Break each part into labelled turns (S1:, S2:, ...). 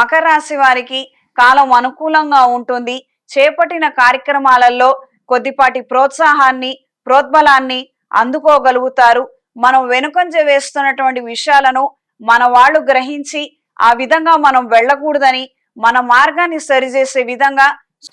S1: మకర రాశి వారికి కాలం అనుకూలంగా ఉంటుంది. చేపట్టిన కార్యక్రమాలలో కొద్దిపాటి ప్రోత్సాహాన్ని ప్రోద్బలాన్ని అందుకోగలుగుతారు. మనం వెనుకంజ వేస్తున్నటువంటి విషయాలను మన వాళ్ళు గ్రహించి ఆ విధంగా మనం వెళ్ళకూడదని మన మార్గాన్ని సరిచేసే విధంగా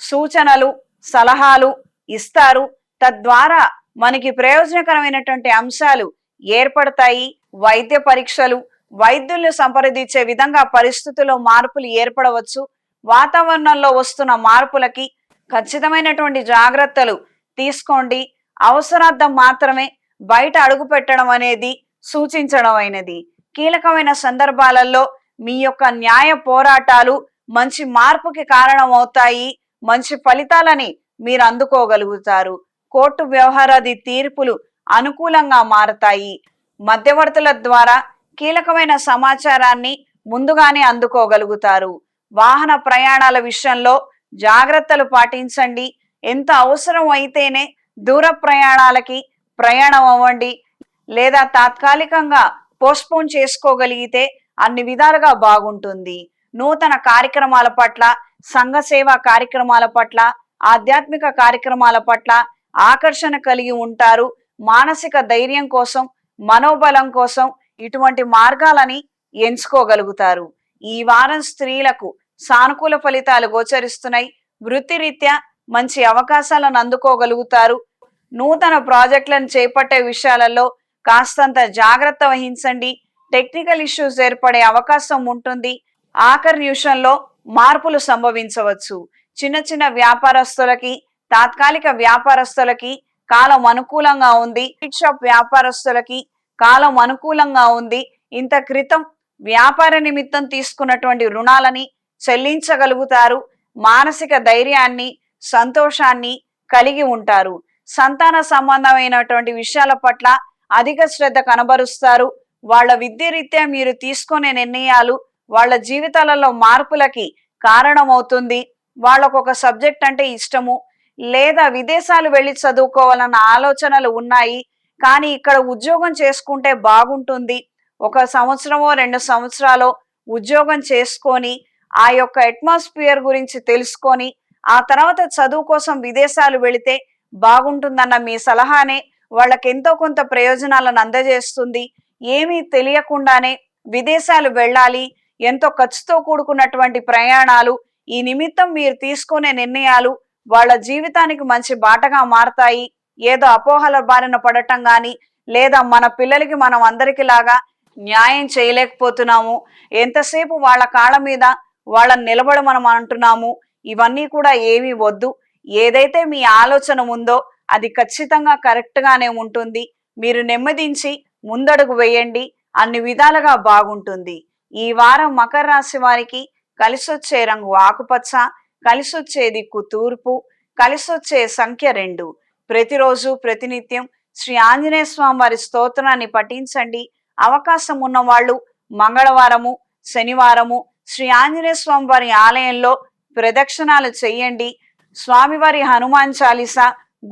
S1: సూచనలు సలహాలు ఇస్తారు. తద్వారా మనకి ప్రయోజనకరమైనటువంటి అంశాలు ఏర్పడతాయి. వైద్య పరీక్షలు వైద్యుల్ని సంప్రదించే విధంగా పరిస్థితుల్లో మార్పులు ఏర్పడవచ్చు. వాతావరణంలో వస్తున్న మార్పులకి ఖచ్చితమైనటువంటి జాగ్రత్తలు తీసుకోండి. అవసరార్థం మాత్రమే బయట అడుగు పెట్టడం అనేది సూచించడం అయినది. కీలకమైన సందర్భాలలో మీ యొక్క న్యాయ పోరాటాలు మంచి మార్పుకి కారణమవుతాయి. మంచి ఫలితాలని మీరు అందుకోగలుగుతారు. కోర్టు వ్యవహారాది తీర్పులు అనుకూలంగా మారతాయి. మధ్యవర్తుల ద్వారా కీలకమైన సమాచారాన్ని ముందుగానే అందుకోగలుగుతారు. వాహన ప్రయాణాల విషయంలో జాగ్రత్తలు పాటించండి. ఎంత అవసరం అయితేనే దూర ప్రయాణాలకి ప్రయాణం అవ్వండి. లేదా తాత్కాలికంగా పోస్ట్పోన్ చేసుకోగలిగితే అన్ని విధాలుగా బాగుంటుంది. నూతన కార్యక్రమాల పట్ల సంఘ సేవా కార్యక్రమాల పట్ల ఆధ్యాత్మిక కార్యక్రమాల పట్ల ఆకర్షణ కలిగి ఉంటారు. మానసిక ధైర్యం కోసం మనోబలం కోసం ఇటువంటి మార్గాలని ఎంచుకోగలుగుతారు. ఈ వారం స్త్రీలకు సానుకూల ఫలితాలు గోచరిస్తున్నాయి. వృత్తిరీత్యా మంచి అవకాశాలను అందుకోగలుగుతారు. నూతన ప్రాజెక్టులను చేపట్టే విషయాలలో కాస్తంత జాగ్రత్త వహించండి. టెక్నికల్ ఇష్యూస్ ఏర్పడే అవకాశం ఉంటుంది. ఆఖరి నిమిషంలో మార్పులు సంభవించవచ్చు. చిన్న చిన్న వ్యాపారస్తులకి తాత్కాలిక వ్యాపారస్తులకి కాలం అనుకూలంగా ఉంది. షాప్ వ్యాపారస్తులకి కాలం అనుకూలంగా ఉంది. ఇంత క్రితం వ్యాపార నిమిత్తం తీసుకున్నటువంటి రుణాలని చెల్లించగలుగుతారు. మానసిక ధైర్యాన్ని సంతోషాన్ని కలిగి ఉంటారు. సంతాన సంబంధమైనటువంటి విషయాల పట్ల అధిక శ్రద్ధ కనబరుస్తారు. వాళ్ళ విద్య రీత్యా మీరు తీసుకునే నిర్ణయాలు వాళ్ళ జీవితాలలో మార్పులకి కారణమవుతుంది. వాళ్ళకు ఒక సబ్జెక్ట్ అంటే ఇష్టము. లేదా విదేశాలు వెళ్ళి చదువుకోవాలన్న ఆలోచనలు ఉన్నాయి. కానీ ఇక్కడ ఉద్యోగం చేసుకుంటే బాగుంటుంది. ఒక సంవత్సరమో రెండు సంవత్సరాలు ఉద్యోగం చేసుకొని ఆ యొక్క అట్మాస్ఫియర్ గురించి తెలుసుకొని ఆ తర్వాత చదువు కోసం విదేశాలు వెళితే బాగుంటుందన్న మీ సలహానే వాళ్ళకి ఎంతో కొంత ప్రయోజనాలను అందజేస్తుంది. ఏమీ తెలియకుండానే విదేశాలు వెళ్ళాలి ఎంతో ఖర్చుతో కూడుకున్నటువంటి ప్రయాణాలు ఈ నిమిత్తం మీరు తీసుకునే నిర్ణయాలు వాళ్ళ జీవితానికి మంచి బాటగా మారతాయి. ఏదో అపోహల బారిన పడటం గాని లేదా మన పిల్లలకి మనం అందరికి లాగా న్యాయం చేయలేకపోతున్నాము. ఎంతసేపు వాళ్ళ కాళ్ళ మీద వాళ్ళని నిలబడమనం అంటున్నాము. ఇవన్నీ కూడా ఏమీ వద్దు. ఏదైతే మీ ఆలోచన ఉందో అది ఖచ్చితంగా కరెక్ట్గానే ఉంటుంది. మీరు నెమ్మదించి ముందడుగు వేయండి. అన్ని విధాలుగా బాగుంటుంది. ఈ వారం మకర రాశి వారికి కలిసొచ్చే రంగు ఆకుపచ్చ కలిసొచ్చే దిక్కు తూర్పు కలిసొచ్చే సంఖ్య రెండు. ప్రతిరోజు ప్రతినిత్యం శ్రీ ఆంజనేయ స్వామి వారి స్తోత్రాన్ని పఠించండి. అవకాశం ఉన్న వాళ్ళు మంగళవారము శనివారము శ్రీ ఆంజనేయ స్వామి వారి ఆలయంలో ప్రదక్షిణాలు చేయండి. స్వామివారి హనుమాన్ చాలీస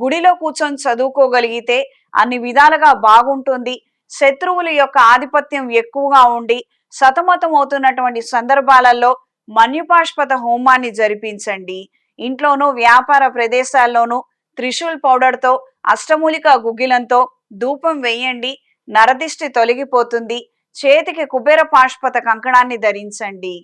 S1: గుడిలో కూర్చొని చదువుకోగలిగితే అన్ని విధాలుగా బాగుంటుంది. శత్రువుల యొక్క ఆధిపత్యం ఎక్కువగా ఉండి సతమతం అవుతున్నటువంటి సందర్భాలలో మన్యుపాష్పత హోమాన్ని జరిపించండి. ఇంట్లోనూ వ్యాపార ప్రదేశాల్లోనూ త్రిశూల్ పౌడర్తో అష్టమూలిక గుగ్గిలంతో ధూపం వేయండి నరదిష్టి తొలగిపోతుంది చేతికి కుబేర పాష్పత కంకణాన్ని ధరించండి.